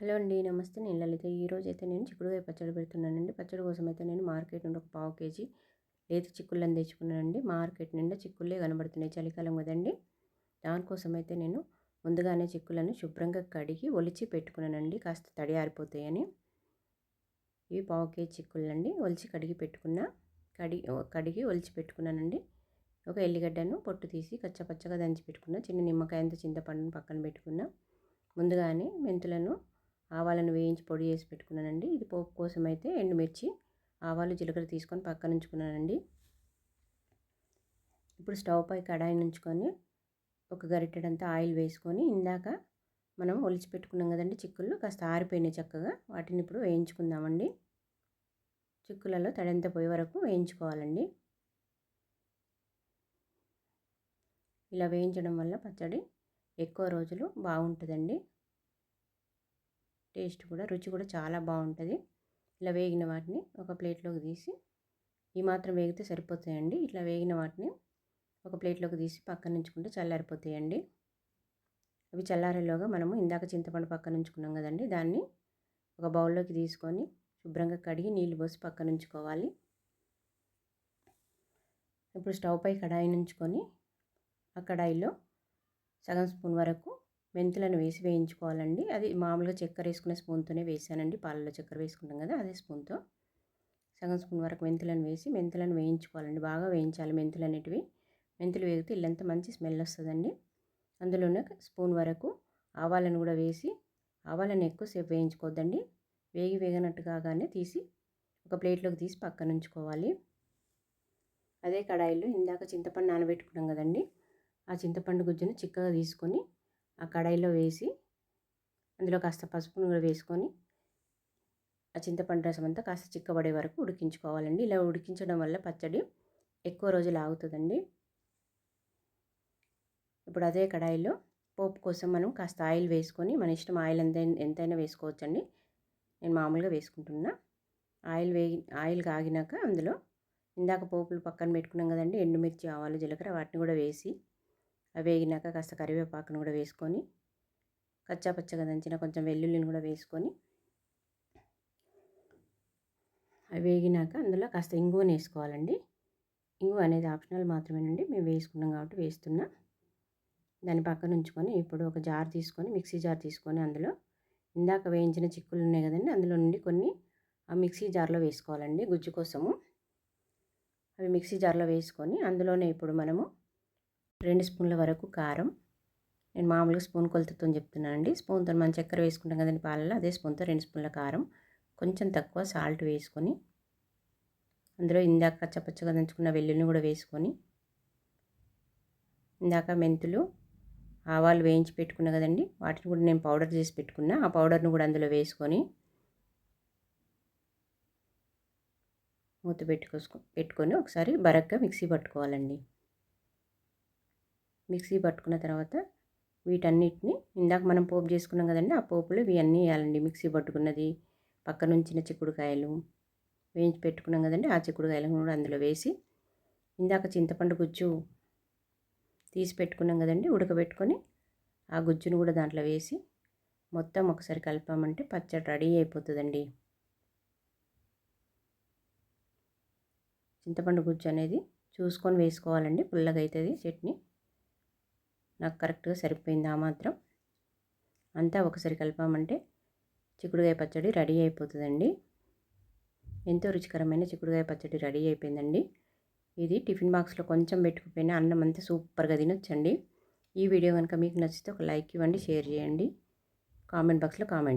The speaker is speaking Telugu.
హలో అండి నమస్తే. నేను లలిత. ఈరోజు అయితే నేను చిక్కుడుకాయ పచ్చడి పెడుతున్నానండి. పచ్చడి కోసం అయితే నేను మార్కెట్ నుండి ఒక పావు కేజీ లేత చిక్కుళ్ళని తెచ్చుకున్నానండి. మార్కెట్ నిండా చిక్కుళ్ళే కనబడుతున్నాయి చలికాలం కదండి. దానికోసం అయితే నేను ముందుగానే చిక్కులను శుభ్రంగా కడిగి ఒలిచి పెట్టుకున్నానండి. కాస్త తడి ఆరిపోతాయని. ఇవి పావు కేజీ చిక్కుళ్ళండి. ఒలిచి కడిగి పెట్టుకున్న కడిగి కడిగి ఒలిచి పెట్టుకున్నానండి. ఒక ఎల్లిగడ్డను పొట్టు తీసి కచ్చపచ్చగా దంచి పెట్టుకున్న చిన్న నిమ్మకాయంతో చింతపండును పక్కన పెట్టుకున్న ముందుగానే మెంతులను ఆవాలను వేయించి పొడి చేసి పెట్టుకున్నానండి. ఇది పోపు కోసం అయితే ఎండుమిర్చి ఆవాలు జీలకర్ర తీసుకొని పక్కన ఉంచుకున్నానండి. ఇప్పుడు స్టవ్ పై కడాయి ఉంచుకొని ఒక గరిటెడంతా ఆయిల్ వేసుకొని ఇందాక మనం ఒలిచి పెట్టుకున్నాం కదండి చిక్కులు కాస్త ఆరిపోయినాయి చక్కగా. వాటిని ఇప్పుడు వేయించుకుందామండి. చిక్కులలో తడంత పోయే వరకు వేయించుకోవాలండి. ఇలా వేయించడం వల్ల పచ్చడి ఎక్కువ రోజులు బాగుంటుందండి. టేస్ట్ కూడా రుచి కూడా చాలా బాగుంటుంది. ఇలా వేగిన వాటిని ఒక ప్లేట్లోకి తీసి ఈ మాత్రం వేగితే సరిపోతాయండి. ఇట్లా వేగిన వాటిని ఒక ప్లేట్లోకి తీసి పక్కన ఉంచుకుంటే చల్లారిపోతాయండి. అవి చల్లారేలోగా మనము ఇందాక చింతపండు పక్కన ఉంచుకున్నాం కదండి దాన్ని ఒక బౌల్లోకి తీసుకొని శుభ్రంగా కడిగి నీళ్ళు పోసి పక్కన ఉంచుకోవాలి. ఇప్పుడు స్టవ్ పై కడాయి నుంచుకొని ఆ కడాయిలో సగం స్పూన్ వరకు మెంతులను వేసి వేయించుకోవాలండి. అది మామూలుగా చక్కెర వేసుకునే స్పూన్తోనే వేసానండి. పాలలో చక్కెర వేసుకుంటాం కదా అదే స్పూన్తో. సగం స్పూన్ వరకు మెంతులను వేసి మెంతులను వేయించుకోవాలండి. బాగా వేయించాలి మెంతులు అనేటివి. మెంతులు వేగితే ఇల్లంతా మంచి స్మెల్ వస్తుందండి. అందులోనే స్పూన్ వరకు ఆవాలను కూడా వేసి ఆవాలను ఎక్కువసేపు వేయించుకోవద్దండి. వేగి వేగనట్టు కాగానే తీసి ఒక ప్లేట్లోకి తీసి పక్కన ఉంచుకోవాలి అదే కడాయిలో ఇందాక చింతపండు నానబెట్టుకున్నాం కదండి. ఆ చింతపండు గుజ్జును చిక్కగా తీసుకొని ఆ కడాయిలో వేసి అందులో కాస్త పసుపును కూడా వేసుకొని ఆ చింతపండు రసం అంతా కాస్త చిక్కబడే వరకు ఉడికించుకోవాలండి. ఇలా ఉడికించడం వల్ల పచ్చడి ఎక్కువ రోజులు ఆగుతుందండి. ఇప్పుడు అదే కడాయిలో పోపు కోసం మనం కాస్త ఆయిల్ వేసుకొని మన ఇష్టం ఆయిల్ ఎంత ఎంతైనా వేసుకోవచ్చండి. నేను మామూలుగా వేసుకుంటున్నా. ఆయిల్ వేగి ఆయిల్ కాగినాక అందులో ఇందాక పోపులు పక్కన పెట్టుకున్నాం కదండి ఎండుమిర్చి ఆవాలు జీలకర్ర వాటిని కూడా వేసి అవి వేగినాక కాస్త కరివేపాకును కూడా వేసుకొని కచ్చా పచ్చగా దంచిన కొంచెం వెల్లుల్లిని కూడా వేసుకొని అవి వేగినాక అందులో కాస్త ఇంగువని వేసుకోవాలండి. ఇంగువ అనేది ఆప్షనల్ మాత్రమేనండి. మేము వేసుకున్నాం కాబట్టి వేస్తున్నా. దాన్ని పక్కన ఉంచుకొని ఇప్పుడు ఒక జార్ తీసుకొని మిక్సీ జార్ తీసుకొని అందులో ఇందాక వేయించిన చిక్కులు ఉన్నాయి కదండి అందులో నుండి కొన్ని ఆ మిక్సీ జార్లో వేసుకోవాలండి గుజ్జు కోసము. అవి మిక్సీ జార్లో వేసుకొని అందులోనే ఇప్పుడు మనము రెండు స్పూన్ల వరకు కారం. నేను మామూలుగా స్పూన్ కొలతతో చెప్తున్నానండి స్పూన్తో మనం చక్కెర వేసుకుంటాం కదండి పాలలో అదే స్పూన్తో రెండు స్పూన్ల కారం కొంచెం తక్కువ సాల్ట్ వేసుకొని అందులో ఇందాక కచ్చపచ్చగా దంచుకున్న వెల్లుల్ని కూడా వేసుకొని ఇందాక మెంతులు ఆవాలు వేయించి పెట్టుకున్నా కదండి వాటిని కూడా నేను పౌడర్ చేసి పెట్టుకున్నా ఆ పౌడర్ను కూడా అందులో వేసుకొని మూత పెట్టుకోసుకో పెట్టుకొని ఒకసారి బరగ్గా మిక్సీ పట్టుకోవాలండి. మిక్సీ పట్టుకున్న తర్వాత వీటన్నిటిని ఇందాక మనం పోపు చేసుకున్నాం కదండి ఆ పోపులో ఇవన్నీ వేయాలండి. మిక్సీ పట్టుకున్నది పక్క నుంచిన చిక్కుడుకాయలు వేయించి పెట్టుకున్నాం కదండి ఆ చిక్కుడుకాయలను కూడా అందులో వేసి ఇందాక చింతపండు గుజ్జు తీసి పెట్టుకున్నాం కదండి ఉడకబెట్టుకొని ఆ గుజ్జును కూడా దాంట్లో వేసి మొత్తం ఒకసారి కలిపామంటే పచ్చడి రెడీ అయిపోతుందండి. చింతపండు గుజ్జు అనేది చూసుకొని వేసుకోవాలండి. పుల్లగా అవుతుంది చట్నీ నాకు కరెక్ట్గా సరిపోయింది ఆ మాత్రం? అంతా ఒకసారి కలపామంటే చిక్కుడుగాయ పచ్చడి రెడీ అయిపోతుందండి. ఎంతో రుచికరమైన చిక్కుడుగాయ పచ్చడి రెడీ అయిపోయిందండి. ఇది టిఫిన్ బాక్స్లో కొంచెం పెట్టుకుపోయినా అన్నం అంతా సూపర్గా తినొచ్చండి. ఈ వీడియో కనుక మీకు నచ్చితే ఒక లైక్ ఇవ్వండి షేర్ చేయండి. కామెంట్ బాక్స్లో కామెంట్